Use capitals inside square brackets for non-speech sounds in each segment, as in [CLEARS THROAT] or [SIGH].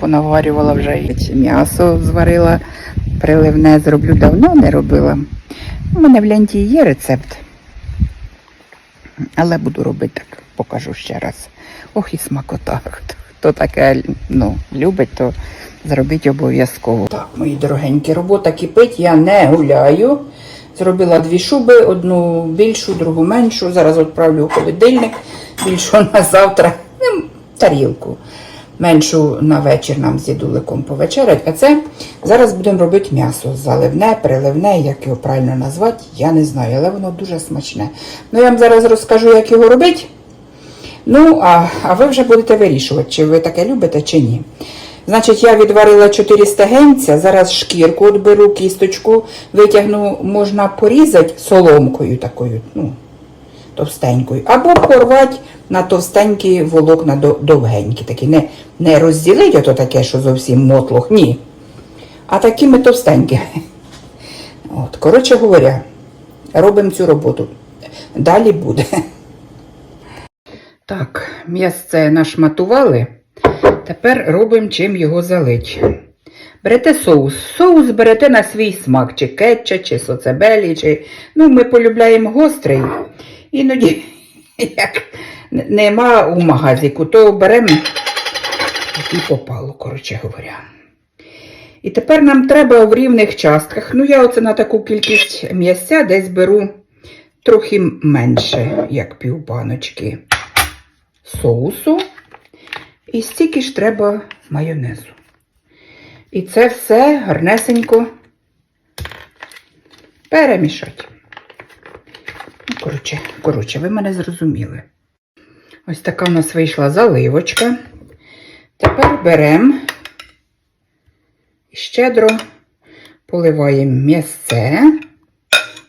Понаварювала вже м'ясо зварила, приливне зроблю давно не робила. У мене в ленті є рецепт. Але буду робити так, покажу ще раз. Ох і смакота. Хто- таке ну, любить, то зробіть обов'язково. Так, мої дорогенькі, робота кипить, я не гуляю. Зробила дві шуби, одну більшу, другу меншу. Зараз відправлю у холодильник, більшу на завтра, ну, тарілку. Меншу на вечір нам з дідуликом повечерять. А це зараз будемо робити м'ясо. Заливне, переливне, як його правильно назвати, я не знаю, але воно дуже смачне. Ну, я вам зараз розкажу, як його робити. Ну, а, а ви вже будете вирішувати, чи ви таке любите, чи ні. Значить, я відварила 4 стегенця, зараз шкірку от беру, кісточку витягну, можна порізати соломкою такою, ну, товстенькою, або порвати на товстенькі волокна до- довгенькі, такі. Не, не розділити ото таке, що зовсім мотлох, ні. А такими товстенькими. От, коротше говоря, робимо цю роботу. Далі буде. Так, м'ясце нашматували. Тепер робимо чим його залить. Берете соус. Соус берете на свій смак, чи кетча, чи соцебелі, чи. Ну, ми полюбляємо гострий. Іноді, як нема у магазику, то беремо і попало, коротше говоря. І тепер нам треба в рівних частках. Ну, я оце на таку кількість м'ясця десь беру трохи менше, як півбаночки соусу. І стільки ж треба майонезу. І це все гарнесенько перемішати. Коротше, коротше, ви мене зрозуміли. Ось така у нас вийшла заливочка. Тепер беремо щедро поливаємо м'ясце.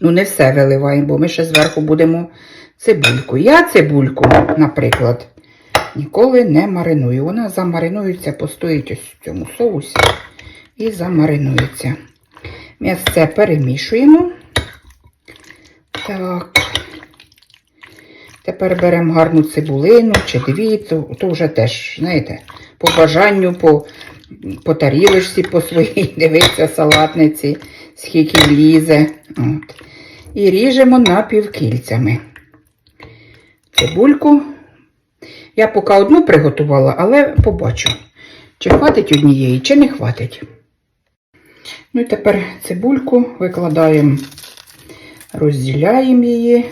Ну, не все виливаємо, бо ми ще зверху будемо цибульку. Я цибульку, наприклад, ніколи не мариную. Вона замаринується, постоїть ось в цьому соусі і замаринується. М'ясце перемішуємо. Так. Тепер беремо гарну цибулину чи дві, то, то вже теж, знаєте, по бажанню, по, по тарілочці, по своїй, [LAUGHS] дивиться салатниці, скільки влізе. От. І ріжемо напівкільцями. Цибульку. Я поки одну приготувала, але побачу, чи хватить однієї, чи не хватить. Ну і тепер цибульку викладаємо, розділяємо її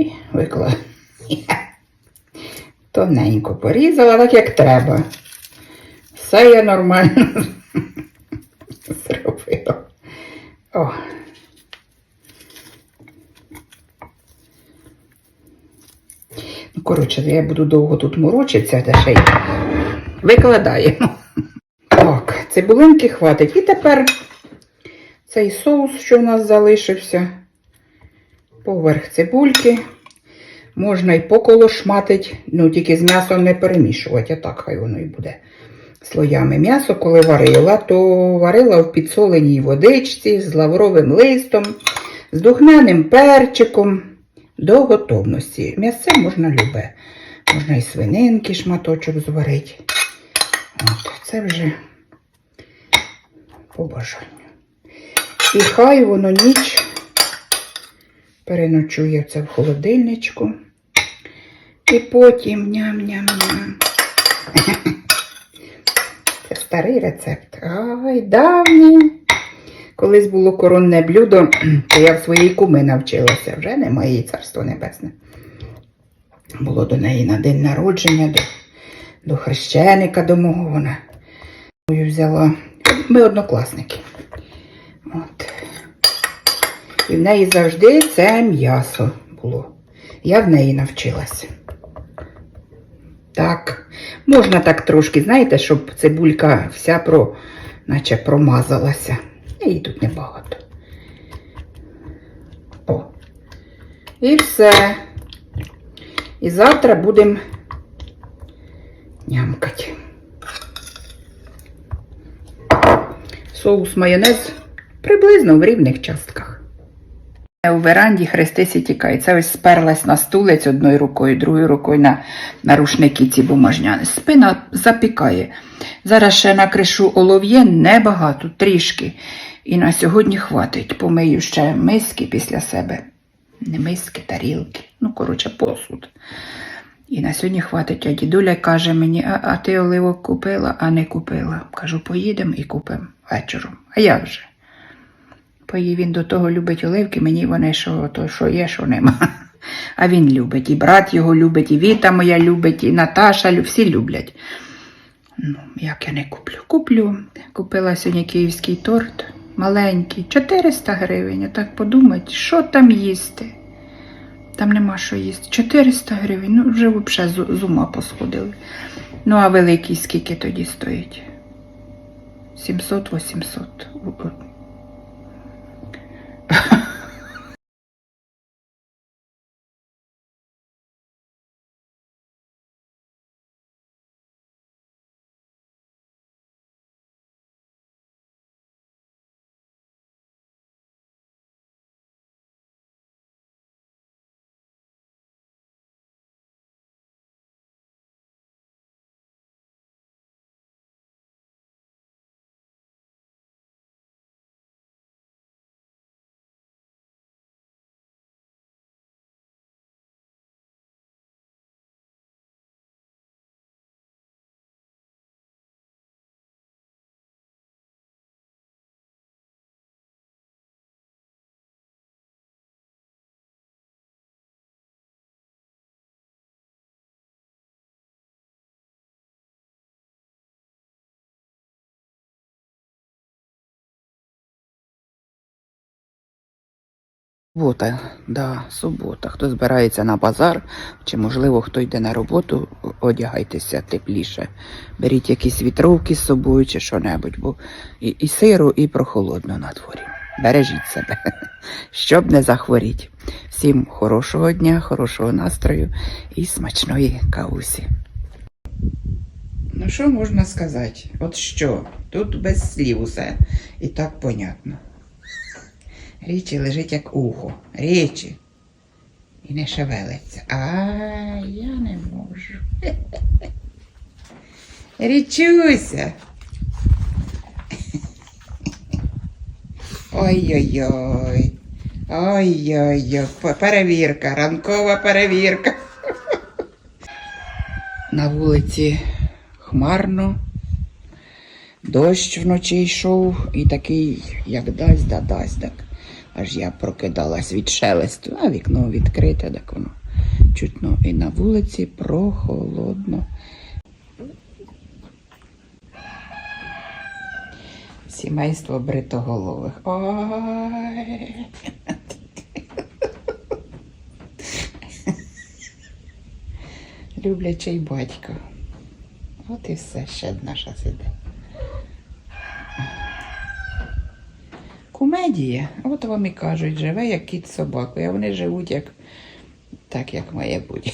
і викладаємо. Тоненько порізала, так як треба. Все я нормально зробила. О. Ну, коротше, я буду довго тут морочитися, та ще й викладаємо. Так, цибулинки хватить. І тепер цей соус, що в нас залишився, поверх цибульки. Можна і поколошматить, ну тільки з м'ясом не перемішувати, а так хай воно і буде слоями. М'ясо, коли варила, то варила в підсоленій водичці з лавровим листом, з духмяним перчиком до готовності. М'ясце можна любе. Можна і свининки шматочок зварити. От, це вже по бажанню. І хай воно ніч переночує це в холодильничку. І потім ням-ням-ням. [LAUGHS] Це старий рецепт. Ай, давній. Колись було коронне блюдо, [CLEARS THROAT] то я в своїй куми навчилася. Вже немає її царство небесне. Було до неї на день народження, до, до хрещеника до мого вона. Мою взяла. Ми однокласники. От. І в неї завжди це м'ясо було. Я в неї навчилася. Так, можна так трошки, знаєте, щоб цибулька вся про, наче промазалася. Її тут небагато. О. І все. І завтра будемо нямкати. Соус майонез приблизно в рівних частках. У веранді хрестись і тікай. Це ось сперлась на стулець одною рукою, другою рукою на, на рушники ці бумажняни. Спина запікає. Зараз ще на кришу олов'є небагато, трішки. І на сьогодні хватить. Помию ще миски після себе. Не миски, тарілки. Ну, коротше, посуд. І на сьогодні хватить. А дідуля каже мені, а, а ти оливок купила, а не купила. Кажу, поїдемо і купимо вечором. А як же? Поїв він до того любить оливки, мені вони що, то, що є, що нема. [LAUGHS] А він любить. І брат його любить, і Віта моя любить, і Наташа, всі люблять. Ну, як я не куплю? Куплю. Купила сьогодні київський торт. Маленький, 400 гривень. Так подумать, що там їсти? Там нема що їсти. 400 гривень. Ну, вже взагалі з ума посходили. Ну, а великий скільки тоді стоїть? 700-800. Субота, да, субота. Хто збирається на базар, чи можливо хто йде на роботу, одягайтеся тепліше. Беріть якісь вітровки з собою чи що-небудь, бо і, і сиро, і прохолодно на дворі. Бережіть себе, [LAUGHS] щоб не захворіть. Всім хорошого дня, хорошого настрою і смачної кавусі. Ну, що можна сказати? От що? Тут без слів усе. І так понятно. Річі лежить як ухо. Річі. І не шевелиться. А я не можу. [LAUGHS] Річуся. [LAUGHS] Ой-ой-ой. Ой-ой-ой. Перевірка, ранкова перевірка. [LAUGHS] На вулиці хмарно. Дощ вночі йшов і такий, як дасть, да дасть. Так. Аж я прокидалась від шелесту, а вікно відкрите, так воно чутно. І на вулиці прохолодно. Сімейство бритоголових. Ой. Люблячий батько. От і все ще наша сиде. Кумедія. От вам і кажуть, живе як кіт собаку. а вони живуть як так, як має бути.